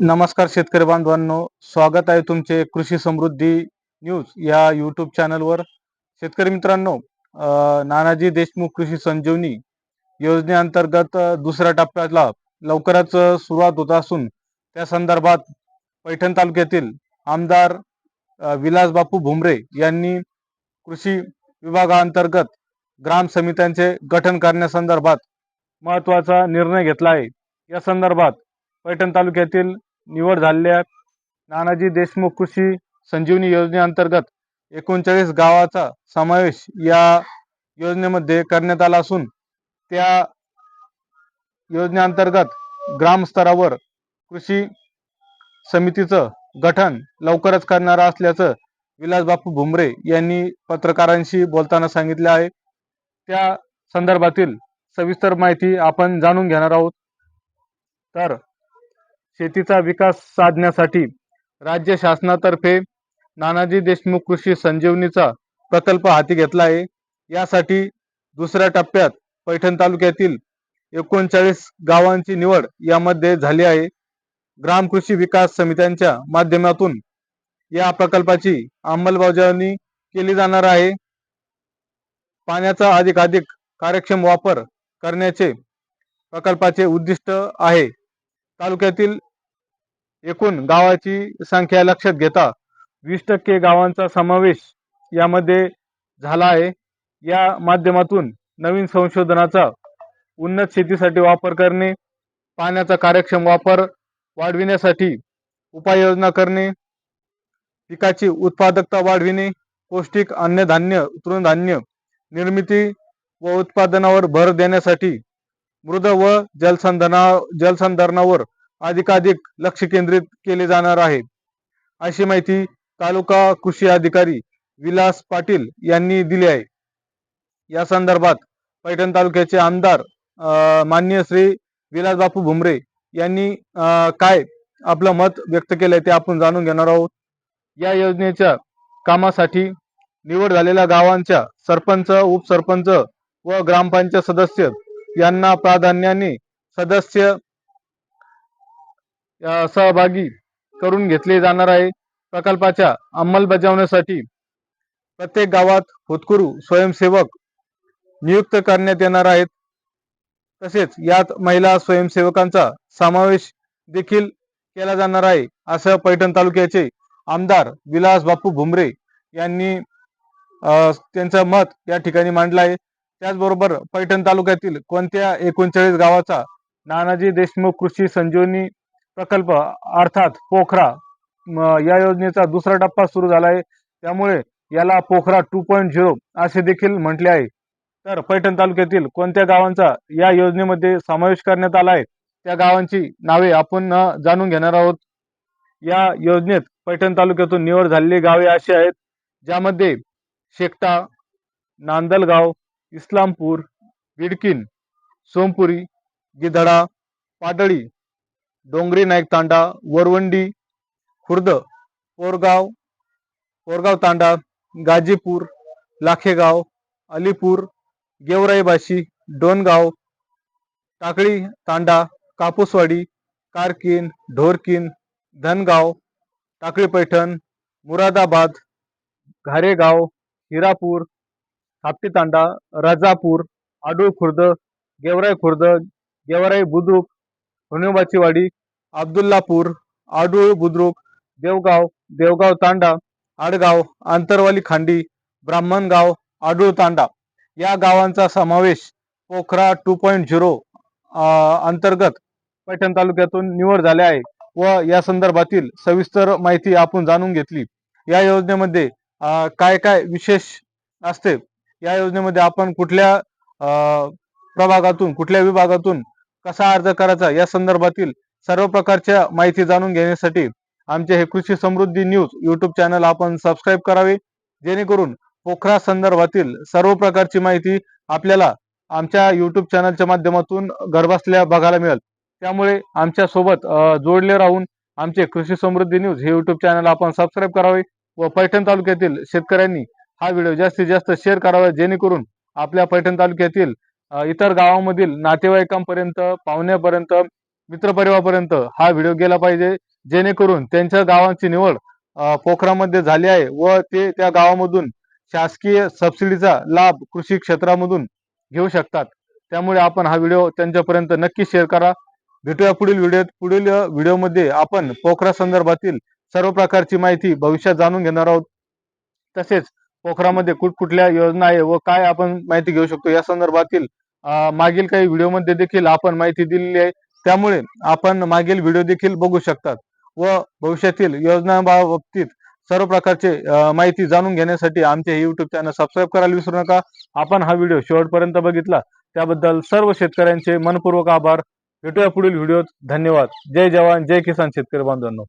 नमस्कार शेतकरी बांधवांनो स्वागत आहे तुमचे कृषी समृद्धी न्यूज या यूट्यूब चॅनलवर शेतकरी मित्रांनो नानाजी देशमुख कृषी संजीवनी योजनेअंतर्गत दुसऱ्या टप्प्याला लवकरच सुरुवात होत असून त्या संदर्भात पैठण तालुक्यातील आमदार विलास बापू भुमरे यांनी कृषी विभागाअंतर्गत ग्राम समित्यांचे गठन करण्यासंदर्भात महत्त्वाचा निर्णय घेतला आहे. या संदर्भात पैठण तालुक्यातील निवड झालेल्या नानाजी देशमुख कृषी संजीवनी योजनेअंतर्गत एकोणचाळीस गावाचा समावेश या योजनेमध्ये करण्यात आला असून त्या योजनेअंतर्गत ग्रामस्तरावर कृषी समितीचं गठन लवकरच करणार असल्याचं विलासबापू भुमरे यांनी पत्रकारांशी बोलताना सांगितले आहे. त्या संदर्भातील सविस्तर माहिती आपण जाणून घेणार आहोत. तर शेतीचा विकास साधण्यासाठी राज्य शासनातर्फे नानाजी देशमुख कृषी संजीवनीचा प्रकल्प हाती घेतला आहे. यासाठी दुसऱ्या टप्प्यात पैठण तालुक्यातील एकोणचाळीस गावांची निवड यामध्ये झाली आहे. ग्राम कृषी विकास समित्यांच्या माध्यमातून या प्रकल्पाची अंमलबजावणी केली जाणार आहे. पाण्याचा अधिकाधिक कार्यक्षम वापर करण्याचे प्रकल्पाचे उद्दिष्ट आहे. तालुक्यातील एकूण गावाची संख्या लक्षात घेता वीस टक्के गावांचा समावेश यामध्ये झाला आहे. या माध्यमातून नवीन संशोधनाचा उन्नत शेतीसाठी वापर करणे पाण्याचा कार्यक्षम वापर वाढविण्यासाठी उपाययोजना करणे पिकाची उत्पादकता वाढविणे पौष्टिक अन्नधान्य तृणधान्य निर्मिती व उत्पादनावर भर देण्यासाठी मृद व जलसंधना जलसंधारणावर अधिकाधिक लक्ष केंद्रित केले जाणार आहे अशी माहिती तालुका कृषी अधिकारी विलास पाटील यांनी दिली आहे. या संदर्भात पैठण तालुक्याचे आमदार अं, श्री विलास बापू भुमरे यांनी काय आपलं मत व्यक्त केलंय ते आपण जाणून घेणार आहोत. या योजनेच्या कामासाठी निवड झालेल्या गावांच्या सरपंच उपसरपंच व ग्रामपंचायत सदस्य यांना प्राधान्याने सदस्य सहभागी करून घेतले जाणार आहे. प्रकल्पाच्या अंमलबजावणीसाठी प्रत्येक गावात होतकुरू स्वयंसेवक नियुक्त करण्यात येणार आहेत. तसेच यात महिला स्वयंसेवकांचा समावेश देखील केला जाणार आहे असं पैठण तालुक्याचे आमदार विलास बापू भुमरे यांनी त्यांचं मत या ठिकाणी मांडलं आहे. त्याचबरोबर पैठण तालुक्यातील कोणत्या एकोणचाळीस गावाचा नानाजी देशमुख कृषी संजीवनी प्रकल्प अर्थात पोखरा या योजनेचा दुसरा टप्पा सुरू झाला आहे त्यामुळे याला पोखरा टू पॉईंट झिरो असे देखील म्हटले आहे. तर पैठण तालुक्यातील कोणत्या गावांचा या योजनेमध्ये समावेश करण्यात आला आहे? त्या गावांची नावे आपण जाणून घेणार आहोत. या योजनेत पैठण तालुक्यातून निवड झालेली गावे अशी आहेत ज्यामध्ये शेकटा नांदलगाव इस्लामपूर बिडकीन सोमपुरी गिधडा पाडळी डोंगरी नाईक तांडा वरवंडी खुर्द पोरगाव पोरगाव तांडा गाजीपूर लाखेगाव अलीपूर गेवराईबाशी डोनगाव टाकळी तांडा कापूसवाडी कारकीन ढोरकीन धनगाव टाकळी पैठण मुरादाबाद घारेगाव हिरापूर हापटी तांडा राजापूर आडूळ खुर्द गेवराई खुर्द गेवराई बुद्रुक होणोबाची वाडी अब्दुल्लापूर आडूळ बुद्रुक देवगाव देवगाव तांडा आडगाव आंतरवाली खांडी ब्राह्मणगाव आडूळ तांडा. या गावांचा समावेश पोखरा टू पॉईंट झिरो अंतर्गत पैठण तालुक्यातून निवड झाले आहे व या संदर्भातील सविस्तर माहिती आपण जाणून घेतली. या योजनेमध्ये काय काय विशेष असते? या योजनेमध्ये आपण कुठल्या प्रभागातून कुठल्या विभागातून कसा अर्ज करायचा या संदर्भातील सर्व प्रकारच्या माहिती जाणून घेण्यासाठी आमचे हे Krushi Samruddhi news YouTube channel आपण सबस्क्राईब करावे. जेणेकरून पोखरा संदर्भातील सर्व प्रकारची माहिती आपल्याला आमच्या युट्यूब चॅनलच्या माध्यमातून घरबसल्या बघायला मिळेल. त्यामुळे आमच्यासोबत जोडले राहून आमचे कृषी समृद्धी न्यूज हे युट्यूब चॅनल आपण सबस्क्राईब करावे व पैठण तालुक्यातील शेतकऱ्यांनी हा व्हिडिओ जास्तीत जास्त शेअर करावा जेणेकरून आपल्या पैठण तालुक्यातील इतर गावामधील नातेवाईकांपर्यंत पाहुण्यापर्यंत मित्रपरिवारापर्यंत हा व्हिडिओ गेला पाहिजे जेणेकरून त्यांच्या गावांची निवड पोखरामध्ये झाली आहे व ते त्या गावामधून शासकीय सबसिडीचा लाभ कृषी क्षेत्रामधून घेऊ शकतात. त्यामुळे आपण हा व्हिडिओ त्यांच्यापर्यंत नक्की शेअर करा. भेटूया पुढील व्हिडिओत पुढील व्हिडिओमध्ये आपण पोखरा संदर्भातील सर्व प्रकारची माहिती भविष्यात जाणून घेणार आहोत. तसेच पोखरामध्ये कुठकुठल्या योजना आहे व काय आपण माहिती घेऊ शकतो या संदर्भातील मागील काही व्हिडिओमध्ये देखील आपण माहिती दिलेली आहे. त्यामुळे आपण मागील व्हिडिओ देखील बघू शकतात व भविष्यातील योजनाबाबतीत सर्व प्रकारचे माहिती जाणून घेण्यासाठी आमचे युट्यूब चॅनल सबस्क्राईब करायला विसरू नका. आपण हा व्हिडिओ शेवटपर्यंत बघितला. त्याबद्दल सर्व शेतकऱ्यांचे मनपूर्वक आभार. भेटूया पुढील व्हिडिओत. धन्यवाद. जय जवान. जय किसान शेतकरी बांधवांनो.